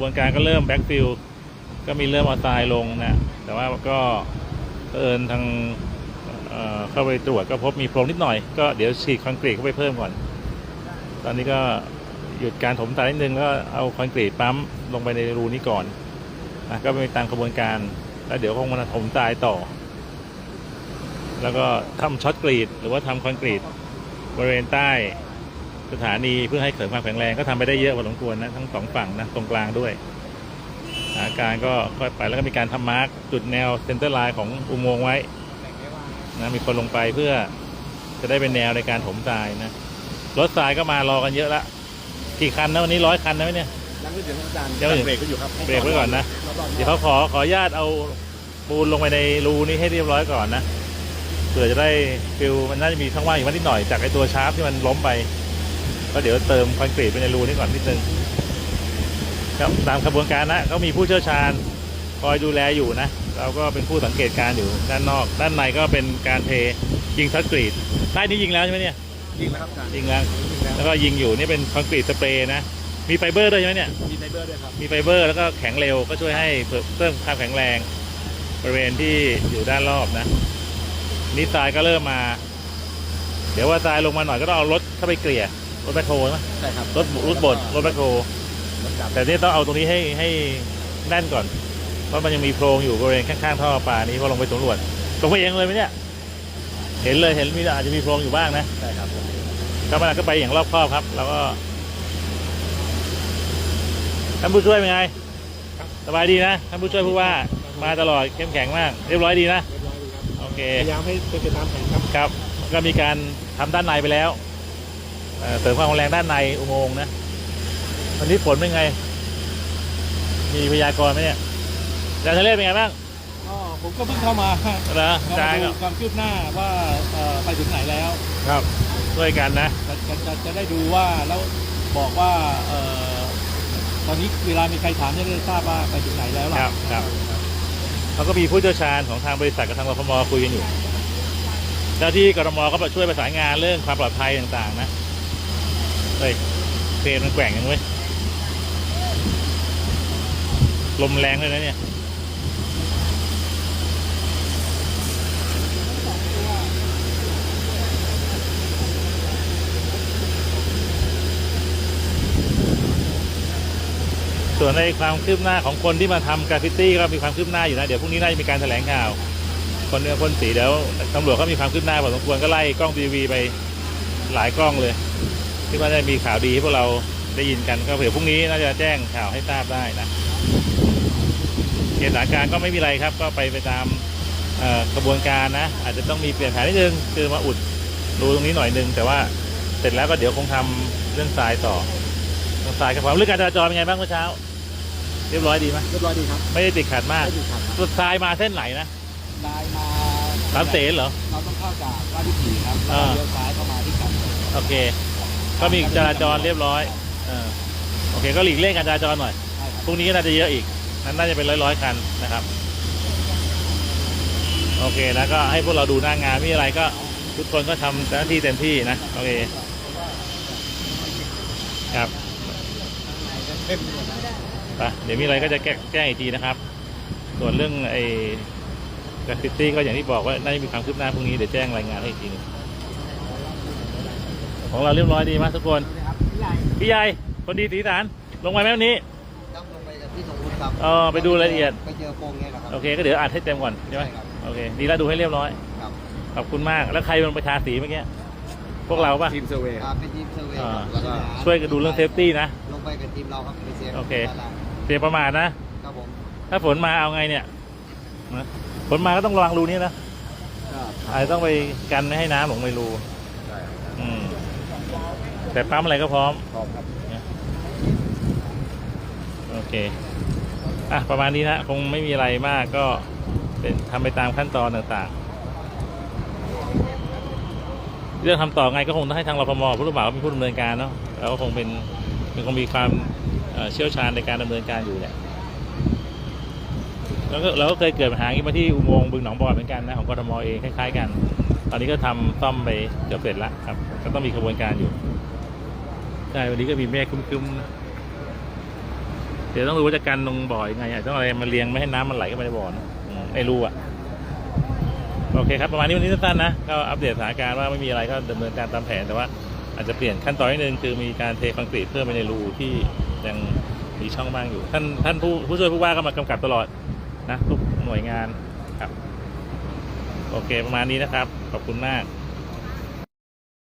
บวนการก็เริ่มแบ็กฟิลก็มีเริ่มเอาทรายลงนะแต่ว่าก็เอิญทางเเข้าไปตรวจก็พบมีโพรงนิดหน่อย ก็เดี๋ยวฉีดคอนกรีตเข้าไปเพิ่มก่อน ตอนนี้ก็หยุดการถมทรายนิดนึงแล้วก็เอาคอนกรีตปั๊มลงไปในรูนี้ก่อนนะก็ไปตามกระบวนการ แล้วเดี๋ยวคงมาถมทรายต่อ แล้วก็ทำช็อตกรีดหรือว่าทำคอนกรีตบริเวณใต้ สถานีเพื่อให้เสริมความแข็งแรงก็ทำไปได้เยอะพอสมควรนะทั้งสองฝั่งนะตรงกลางด้วยอาการก็ค่อยไปแล้วก็มีการทำมาร์กจุดแนวเซนเตอร์ไลน์ของอุโมงค์ไว้นะมีคนลงไปเพื่อจะได้เป็นแนวในการถมทรายนะรถทรายก็มารอกันเยอะละกี่คันนะวันนี้ร้อยคันนะไหมเนี่ยยังไม่ถึงอาจารย์ยังไม่ถึงเบรกก็อยู่ครับเบรกไว้ก่อนนะเดี๋ยวเขาขอขออนุญาตเอาปูนลงไปในรูนี้ให้เรียบร้อยก่อนนะเผื่อจะได้ฟิลมันน่าจะมีช่องว่างอยู่นิดหน่อยจากไอตัวชาร์ปที่มันล้มไป ก็เดี๋ยวเติมคอนกรีตไปในรูนี้ก่อนนิดนึงครับตามกระบวนการนะเขามีผู้เชี่ยวชาญคอยดูแลอยู่นะ เราก็เป็นผู้สังเกตการณ์อยู่ด้านนอก ด้านในก็เป็นการเทยิงคอนกรีตใต้นี้ยิงแล้วใช่ไหมเนี่ยยิงแล้วครับอาจารย์ยิงแล้วยิงแล้วแล้วก็ยิงอยู่นี่เป็นคอนกรีตสเปรย์นะมีไฟเบอร์ด้วยใช่ไหมเนี่ยมีไฟเบอร์ด้วยครับมีไฟเบอร์แล้วก็แข็งเร็วก็ช่วยให้เพิ่มเพิ่มความแข็งแรง บริเวณที่อยู่ด้านรอบนะนี่ทรายก็เริ่มมา เดี๋ยวว่าทรายลงมาหน่อยก็ต้องเอารถเข้าไปเกลี่ย รถแบคโฮใช่ไหมใช่ครับรถรถบดรถแบคโฮรถจับแต่นี่ต้องเอาตรงนี้ให้ให้แน่นก่อน เพราะมันยังมีโพรงอยู่บริเวณข้างๆท่อปลานี้พอลงไปสำรวจลงไปเองเลยไหมเนี่ยเห็นเลยเห็นมีอาจจะมีโพรงอยู่บ้างนะใช่ครับก็มาก็ไปอย่างรอบคอบครับ แล้วก็ท่านผู้ช่วยเป็นไงสบายดีนะท่านผู้ช่วยผู้ว่ามาตลอดเข้มแข็งมาก เรียบร้อยดีนะเรียบร้อยดีครับโอเคพยายามให้เป็นไปตามแผนครับครับ ก็มีการทำด้านในไปแล้ว เอ่อเสริมความแข็งแรงด้านในอุโมงค์นะวันนี้ฝนเป็นไง มีพยากรณ์ไหมเนี่ยอาจารย์ทะเลเป็นไงบ้างก็ผมก็เพิ่งเข้ามาเหรอก็อาจารย์มาก็ดูความคืบหน้าว่าเอ่อไปถึงไหนแล้ว ครับช่วยกันนะจะจะจะจะได้ดูว่าแล้วบอกว่าเอ่อตอนนี้เวลามีใครถามจะได้ทราบว่าไปถึงไหนแล้วคล่ะรับครับเขาก็มีผู้เชี่ยวชาญของทางบริษัทกับทางรฟมคุยกันอยู่เจ้าที่กรมก็มาช่วยประสานงานเรื่องความปลอดภัยต่างๆ นะ เฮ้ยเครนมันแกว่งยังเว้ยลมแรงเลยนะเนี่ยส่วนในความคืบหน้าของคนที่มาทำกราฟฟิตี้ก็มีความคืบหน้าอยู่นะ เดี๋ยวพรุ่งนี้น่าจะมีการแถลงข่าว คนเนื้อพ่นสีเดี๋ยวตำรวจก็มีความคืบหน้าพอสมควรก็ไล่กล้องทีวีไปหลายกล้องเลย ที่ว่าจะมีข่าวดีให้พวกเราได้ยินกันก็เผื่อพรุ่งนี้น่าจะแจ้งข่าวให้ทราบได้นะเหตุสถานการณ์ก็ไม่มีอะไรครับ ก็ไปไปตามเอ่อกระบวนการนะ อาจจะต้องมีเปลี่ยนแผนนิดนึง คือมาอุดรูตรงนี้หน่อยนึง แต่ว่าเสร็จแล้วก็เดี๋ยวคงทำเรื่องทรายต่อเรื่องทรายกับความเรื่องการจราจรเป็นไงบ้างเมื่อเช้า เรียบร้อยดีไหมเรียบร้อยดีครับไม่ได้ติดขัดมากไม่ติดขัดครับสุดทรายมาเส้นไหนนะได้มาสามเสนเหรอเราต้องเข้าจากราชวิถีครับแล้วอ่าเลี้ยวซ้ายเข้ามาที่กันโอเค ก็มีจราจรเรียบร้อยเออโอเคก็หลีกเลี่ยงการจราจรหน่อยใช่ครับพรุ่งนี้ก็น่าจะเยอะอีกนั้นน่าจะเป็นร้อยร้อยๆคันนะครับ โอเคแล้วก็ให้พวกเราดูหน้างานมีอะไรก็ทุกคนก็ทำหน้าที่เต็มที่นะโอเคครับไปเดี๋ยวมีอะไรก็จะแก้แจ้งอีกทีนะครับ ส่วนเรื่องไอ้กราฟฟิตี้ก็อย่างที่บอกว่าน่าจะมีความคืบหน้าพรุ่งนี้เดี๋ยวแจ้งรายงานให้อีกทีหนึง ของเราเรียบร้อยดีมากทุกคนพี่ใหญ่คนดีสีสารลงไปไหมวันนี้ต้องลงไปกับที่สมบูรณ์ครับเออไปดูรายละเอียดไปเจอโปงเนี่ยแหละครับโอเคก็เดี๋ยวอัดให้เต็มก่อนใช่ไหมใช่ครับโอเคดีแล้วดูให้เรียบร้อยครับขอบคุณมากแล้วใครเป็นประชาสีเมื่อกี้พวกเราปะทีมเซอร์เวย์เป็นทีมเซอร์เวย์อ่าครับแล้วก็ช่วยกันดูเรื่องเซฟตี้นะลงไปกับทีมเราครับไปเซียนโอเคด้านล่างเสียประมาทนะครับผมถ้าฝนมาเอาไงเนี่ยนะฝนมาก็ต้องระวังรูนี้นะอาจจะต้องไปกันไม่ให้น้ำหลงไปรูใช่ครับอืม แต่ปั๊มอะไรก็พร้อม พร้อมครับ โอเค อะ ประมาณนี้นะ คงไม่มีอะไรมากก็เป็นทำไปตามขั้นตอนต่างๆ เรื่องทำต่อไงก็คงต้องให้ทางรพมผู้รับเหมาเป็นผู้ดำเนินการเนาะแล้วก็คงเป็นมันคงมีความเอ่อเชี่ยวชาญในการดำเนินการอยู่เนี่ยแล้วก็เราก็เคยเกิดปัญหาอย่างนี้มาที่อุโมงค์บึงหนองบอนเหมือนกันนะของกทมเองคล้ายๆกัน ตอนนี้ก็ทำซ่อมไปเกือบเสร็จแล้วครับ ก็ต้องมีกระบวนการอยู่ใช่วันนี้ก็มีเมฆครึ้มๆ เดี๋ยวต้องรู้ว่าจะกันลงบ่อยังไงอาจจะต้องอะไรมาเลี้ยงไม่ให้น้ำมันไหลเข้าไปในบ่อนะไม่รู้อะโอเคครับ ประมาณนี้วันนี้สั้นๆนะก็อัปเดตสถานการณ์ว่าไม่มีอะไรก็ดำเนินการตามแผนแต่ว่าอาจจะเปลี่ยนขั้นตอนนิดนึงคือมีการเทคอนกรีตเพิ่มไปในรูที่ยังมีช่องว่างอยู่ ท่านท่านผู้ผู้ช่วยผู้ว่าก็มากำกับตลอดนะทุกหน่วยงานครับ โอเคประมาณนี้นะครับ ขอบคุณมาก